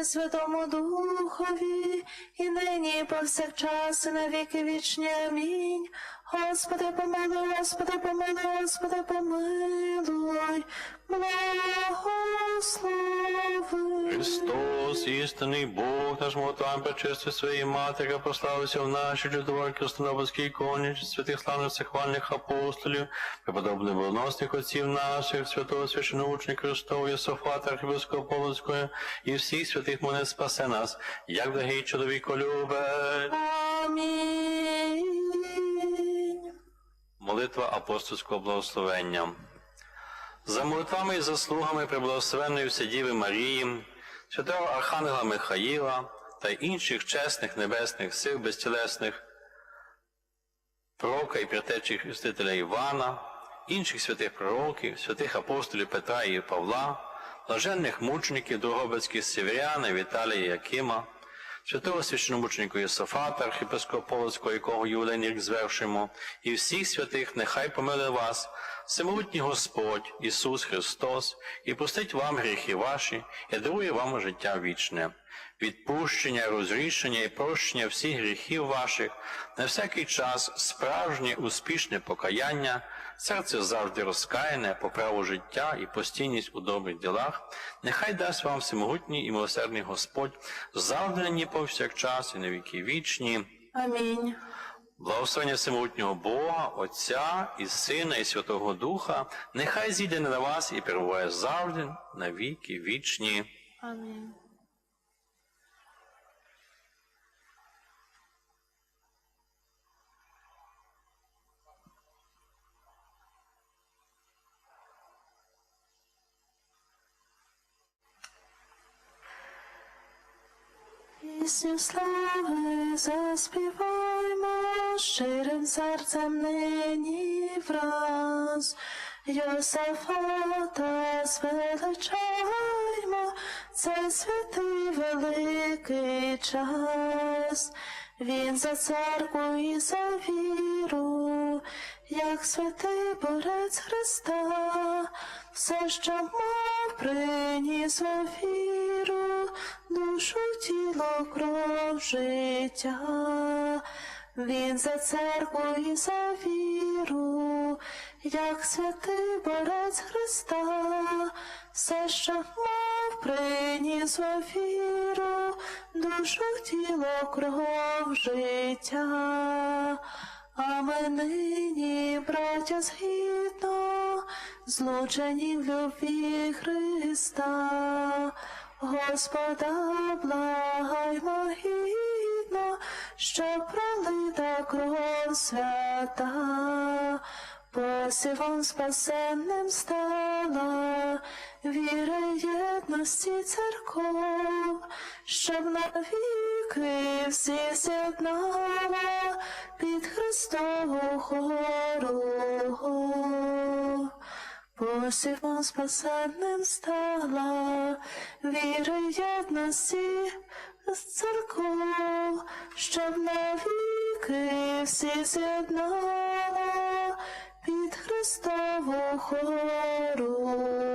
І Святому Духові, і нині, і повсякчас, і на вічні. Амінь. Господи, помилуй, Господи, помилуй, Господи, помилуй, благослови. Христос, істинний Бог, наш молитвам причисти своїй матері, прославився в нашій чудовій Христонобольській іконі, святих славних всехвальних апостолів, преподобних боносних отців наших, святого священноучника Христового, Єсофата, архібископа Полоцького, і всіх святих моне спасе нас, як дорогий чоловіко любить. Амінь. Молитва апостольського благословення. За молитвами і заслугами преблагословенної Вседіви Марії, святого Архангела Михаїла та інших чесних небесних сил безтілесних, пророка і притечі Хрестителя Івана, інших святих пророків, святих апостолів Петра і Павла, блаженних мучеників Дрогобицьких Северяна, Віталія Якима, святого священомученика Єсофата, архіпископа Полоцького, якого ювілейний рік звершимо, і всіх святих нехай помилує вас, всемогутній Господь Ісус Христос, і простить вам гріхи ваші, і дарує вам життя вічне, відпущення, розрішення і прощення всіх гріхів ваших, на всякий час справжнє успішне покаяння, серце завжди розкаяне по праву життя і постійність у добрих ділах, нехай дасть вам всемогутній і милосердний Господь, завжди нині повсякчас і на віки вічні. Амінь. Благословення всемогутнього Бога, Отця і Сина, і Святого Духа, нехай зійде на вас і перебуває завжди на віки вічні. Амінь. Пісню слави заспіваймо щирим серцем нині враз. Йосафата звеличаймо, це святий великий час. Він за церкву і за віру, як святий борець Христа, все, що мав, приніс у віру, душу, тіло, кров, життя. Він за церкву і за віру, як святий борець Христа, все, що мав, приніс у віру, душу, тіло, кров, життя. А ми нині, браття, згідно, злучені в любві Христа, Господа благаймо гідно, що пролита кров свята, посівом спасенним стала, віра єдності церков, щоб навіки всі з'єднала під Христову хору. Посівом спасенним стала, віри єдності з церков, щоб навіки всі з'єднала під Христову хору.